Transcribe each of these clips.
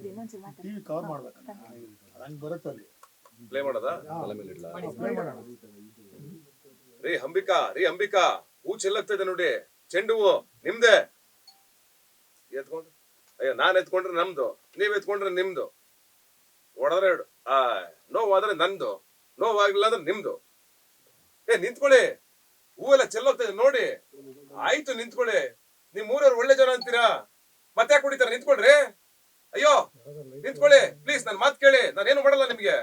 ಮಾತಾಡ್ತಿದ್ದೆ ಇನ್ನೊಂದ್ಸಲ TV cover ಮಾಡ್ಬೇಕಲ್ಲ ಹಂಗ್ ಬರುತ್ತೆ ಅಲ್ಲಿ? ಪ್ಲೇ ಮಾಡೋದಾ? ತಲೆ ಮೇಲೆ ಇಡ್ಲಾ? play ಮಾಡೋಣ. ರೀ ಅಂಬಿಕಾ ರೀ ಅಂಬಿಕಾ ಹೂ ಚೆಲ್ಲಾಗ್ತದೆ ನೋಡಿ. ಚೆಂಡು ಹೂವು ನಿಮ್ದೆ? ಎತ್ಕೊಂಡು ಅಯ್ಯೋ ನಾನ್ ಎತ್ಕೊಂಡ್ರೆ ನಮ್ದು. ನೀವ್ ಎತ್ಕೊಂಡ್ರೆ ನಿಮ್ದು. ಹೊಡೆದ್ರೆ ಎರಡು ಆ ನೋವಾದ್ರೆ ನಂದು. ನೋವಾಗಿಲ್ಲ ಅಂದ್ರೆ ನಿಮ್ದು. ಏ ನಿಂತ್ಕೊಳ್ಳಿ. ಹೂವೆಲ್ಲ ಚೆಲ್ಲೋಗ್ತದೆ ನೋಡಿ. ಆಯ್ತು ನಿಂತ್ಕೊಳ್ಳಿ. ನಿಮ್ ಊರವ್ರು ಒಳ್ಳೆ ಜನ ಅಂತೀರಾ ಮತ್ತೆ ಯಾಕೆ ಕುಡಿತಾರ ನಿಂತ್ಕೊಳ್ರಿ ಅಯ್ಯೋ ನಿಂತ್ಕೊಳ್ಳಿ ಪ್ಲೀಸ್ ನನ್ನ ಮಾತು ಕೇಳಿ. ನಾನೇನು ಮಾಡಲ್ಲ ನಿಮ್ಗೆ?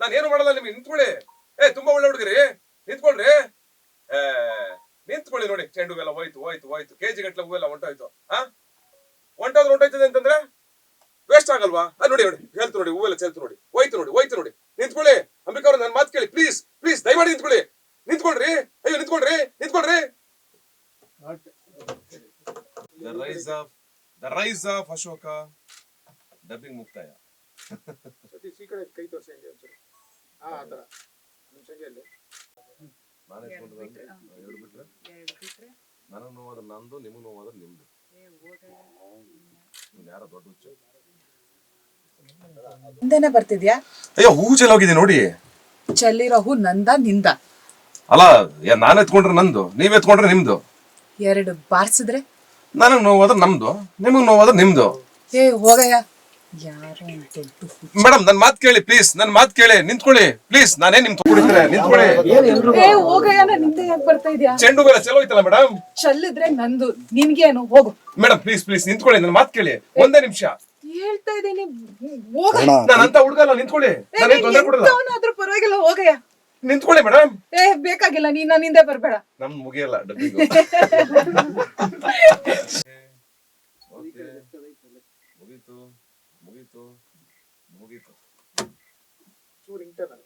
ನಾನು ಏನು ಮಾಡಲ್ಲ ನಿಮಗೆ? ನಿಂತ್ಕೊಳ್ಳಿ. ಏ, ತುಂಬಾ ಒಳ್ಳೆ ಹುಡುಗರಿ. ನಿಂತ್ಕೊಳ್ರಿ. ಏ, ನಿಂತ್ಕೊಳ್ಳಿ ನೋಡಿ. ಚೆಂಡು ಹೂವೆಲ್ಲ ಹೋಯ್ತು ಹೋಯ್ತು ಹೋಯ್ತು. ಕೆಜಿ ಗಟ್ಟಲೆ ಹೂವೆಲ್ಲ ಹೊಂಟೋಯ್ತು. ಹಾ ಹೊಂಟೋದ್ರೆ ಹೊಂಟೋಯ್ತದೆ ಅಂತಂದ್ರೆ? ವೇಸ್ಟ್ ಆಗಲ್ವಾ? ಅಲ್ಲಿ ನೋಡಿ ನೋಡಿ. ಹೇಳ್ತು ನೋಡಿ, ಹೂವೆಲ್ಲ ಚೆಲ್ತು ನೋಡಿ. ಹೋಯ್ತು ನೋಡಿ ಹೋಯ್ತು ನೋಡಿ. ನಿಂತ್ಕೊಳ್ಳಿ. ಅಂಬಿಕಾ ಅವ್ರು ನನ್ನ ಮಾತು ಕೇಳಿ. ಪ್ಲೀಸ್ ಪ್ಲೀಸ್ ದಯಮಾಡಿ ನಿಂತ್ಕೊಳ್ಳಿ. ನಿಂತ್ಕೊಳ್ರಿ. ಅಯ್ಯೋ, ನಿಂತ್ಕೊಳ್ರಿ. ನಿಂತ್ಕೊಳ್ರಿ. The rise of the rise of Ashoka dubbing ಮುಕ್ತಾಯ. ಸತೀಶ್ ಈ ಕಡೆ ಕೈ ತೋರಿಸಿ ಹಂಗೆ ಒಂಚೂರು ಹಾ ಆ ಥರ ನಿಮಿಷ ಅಲ್ಲಿ ನಾನು ಎರಡು ಬಿಟ್ರೆ, ಎರಡು ನನಗ್ ನೋವಾದ್ರೆ ನಂದು ನಿಮಗ್ ನೋವಾದ್ರೆ ನಿಮ್ದು ಇವ್ನು ಯಾರೋ ದೊಡ್ಡ ಹುಚ್ಚ ಹಿಂದೆನೆ ಬರ್ತಿದ್ಯಾ? ಅಯ್ಯೋ ಹೂ ಚೆಲ್ಲೋಗಿದೆ ನೋಡಿ. ಚೆಲ್ಲಿರೋ ಹೂ ನಂದ ನಿಂದ? ಅಲ್ಲ ಯಾ- ನಾನ್ ಎತ್ಕೊಂಡ್ರೆ ನಂದು. ನೀವ್ ಎತ್ಕೊಂಡ್ರೆ ನಿಮ್ದು. ಎರಡು ಬಾರ್ಸಿದ್ರೆ? ನನಗ್ ನೋವಾದ್ರೆ ನಮ್ದು. ನಿಮಗ್ ನೋವಾದ್ರೆ ನಿಮ್ದು. ಏ ಹೋಗಯ್ಯ. ಯಾರೋ ದೊಡ್ಡ ಹುಚ್ಚ. ಮೇಡಮ್ ನನ್ ಮಾತ್ ಕೇಳಿ ಪ್ಲೀಸ್ ನನ್ ಮಾತ್ ಕೇಳಿ ನಿಂತ್ಕೊಳ್ಳಿ. ಪ್ಲೀಸ್ ನಾನೇ ನಿಮ್ ತಗೊಂಡಿದ್ರೆ ನಿಂತ್ಕೊಳ್ಳಿ. ಏ ಹೋಗಯ್ಯ ನಾನು ಹಿಂದೆ ಯಾಕೆ ಬರ್ತಾ ಇದ್ಯಾ? ಚೆಂಡು ಬೇರೆ ಚಲೋ ಐತಲ್ಲ ಮೇಡಮ್? ಚಲ್ಲಿದ್ರೆ ನಂದು ನಿನ್ಗೇನು? ಹೋಗು. ಮೇಡಮ್ ಪ್ಲೀಸ್ ಪ್ಲೀಸ್ ನಿಂತ್ಕೊಳ್ಳಿ ನನ್ ಮಾತ್ ಕೇಳಿ. ಒಂದೇ ನಿಮಿಷ. ಹೇಳ್ತಾ ಇದ್ದೀನಿ ಹೋಗ. ನಾನು ಅಂತ ಹುಡುಗಲ್ಲ ನಿಂತ್ಕೊಳ್ಳಿ. ನಾನೇನ್ ತೊಂದ್ರೆ ಕೊಡಲ್ಲ. ಪರವಾಗಿಲ್ಲ ಹೋಗಯ್ಯ. ನಿಂತ್ಕೊಳ್ಳಿ ಮೇಡಮ್. ಏ ಬೇಕಾಗಿಲ್ಲ ನೀನ್ ನನ್ನ ಹಿಂದೆ ಬರ್ಬೇಡ. ನಮ್ ಮುಗಿಯಲ್ಲ ಡಬ್ಬಿಗೂ. ಮುಗೀತು. ಮುಗೀತು ಮುಗೀತು. ಚೂರು ಇಂಟರ್ನಲ್